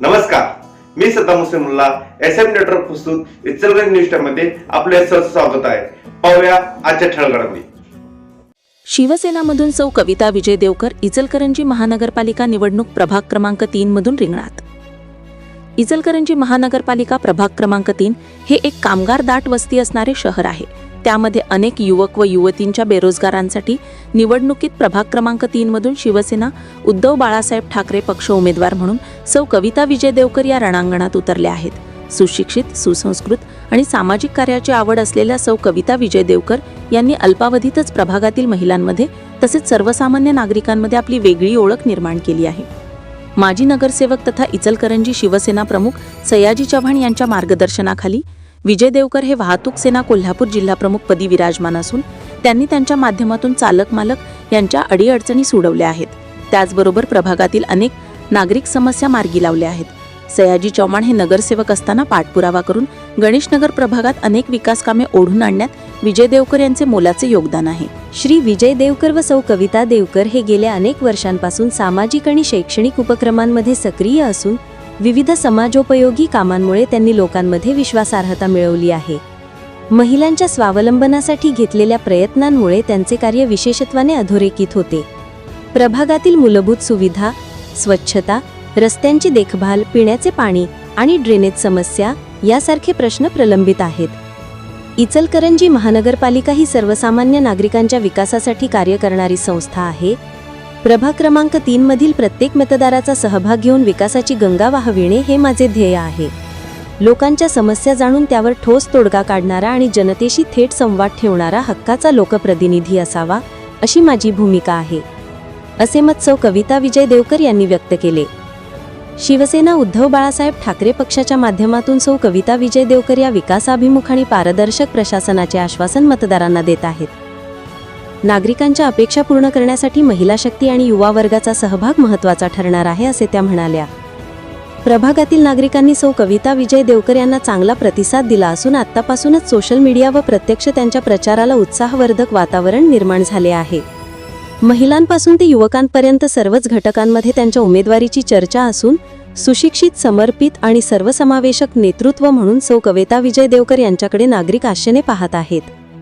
नमस्कार. मी Saddam Hussain S M network प्रस्तुत इचलगंज न्यूजमध्ये आपले सहर्ष स्वागत आहे. पाहूया आजच्या ठळगडामध्ये शिवसेनामधून सौ कविता विजय देवकर इचलकरंजी महानगरपालिका निवडणूक प्रभाग क्रमांक तीन मधून रिंगणात. इचलकरंजी महानगरपालिका प्रभाग क्रमांक तीन हे एक कामगार दाट वस्ती असणारे शहर आहे. त्यामध्ये अनेक युवक व युवतींच्या बेरोजगारांसाठी निवडणुकीत प्रभाग क्रमांक तीनमधून शिवसेना उद्धव बाळासाहेब ठाकरे पक्ष उमेदवार म्हणून सौ कविता विजय देवकर या रणांगणात उतरल्या आहेत. सुशिक्षित सुसंस्कृत आणि सामाजिक कार्याची आवड असलेल्या सौ कविता विजय देवकर यांनी अल्पावधीतच प्रभागातील महिलांमध्ये तसेच सर्वसामान्य नागरिकांमध्ये आपली वेगळी ओळख निर्माण केली आहे. माजी नगरसेवक तथा इचलकरंजी शिवसेना प्रमुख सयाजी चव्हाण यांच्या मार्गदर्शनाखाली विजय देवकर हे वाहतूक सेना कोल्हापूर जिल्हाप्रमुख पदी विराजमान असून त्यांनी त्यांच्या माध्यमातून चालक मालक यांच्या अडीअडचणी सोडवल्या आहेत. त्याचबरोबर प्रभागातील अनेक नागरिक समस्या मार्गी लावल्या आहेत. सयाजी चव्हाण हे नगरसेवक असताना पाठपुरावा करून गणेशनगर प्रभागात अनेक विकास कामे ओढून आणण्यात विजय देवकर यांचे मोलाचे योगदान आहे. श्री विजय देवकर व सौ कविता देवकर हे गेल्या अनेक वर्षांपासून सामाजिक आणि शैक्षणिक उपक्रमांमध्ये सक्रिय असून विविध समाजोपयोगी कामांमुळे त्यांनी लोकांमध्ये विश्वासार्हता मिळवली आहे. महिलांच्या स्वावलंबनासाठी घेतलेल्या प्रयत्नांमुळे त्यांचे कार्य विशेषत्वाने अधोरेखित होते. प्रभागातील मूलभूत सुविधा स्वच्छता रस्त्यांची देखभाल पिण्याचे पाणी आणि ड्रेनेज समस्या यासारखे प्रश्न प्रलंबित आहेत. इचलकरंजी महानगरपालिका ही सर्वसामान्य नागरिकांच्या विकासासाठी कार्य करणारी संस्था आहे. प्रभाग क्रमांक तीन मधील प्रत्येक मतदाराचा सहभाग घेऊन विकासाची गंगा वाहविणे हे माझे ध्येय आहे. लोकांच्या समस्या जाणून त्यावर ठोस तोडगा काढणारा आणि जनतेशी थेट संवाद ठेवणारा हक्काचा लोकप्रतिनिधी असावा अशी माझी भूमिका आहे. असे मत सौ कविता विजय देवकर यांनी व्यक्त केले. शिवसेना उद्धव बाळासाहेब ठाकरे पक्षाच्या माध्यमातून सौ कविता विजय देवकर या विकासाभिमुख आणि पारदर्शक प्रशासनाचे आश्वासन मतदारांना देत आहेत. नागरिकांच्या अपेक्षा पूर्ण करण्यासाठी महिला शक्ती आणि युवा वर्गाचा सहभाग महत्त्वाचा ठरणार आहे असे त्या म्हणाल्या. प्रभागातील नागरिकांनी सौ कविता विजय देवकर यांना चांगला प्रतिसाद दिला असून आत्तापासूनच सोशल मीडिया व प्रत्यक्ष त्यांच्या प्रचाराला उत्साहवर्धक वातावरण निर्माण झाले आहे. महिलांपासून ते युवकांपर्यंत सर्वच घटकांमध्ये त्यांच्या उमेदवारीची चर्चा असून सुशिक्षित समर्पित आणि सर्वसमावेशक नेतृत्व म्हणून सौ कविता विजय देवकर यांच्याकडे नागरिक आशेने पाहत आहेत.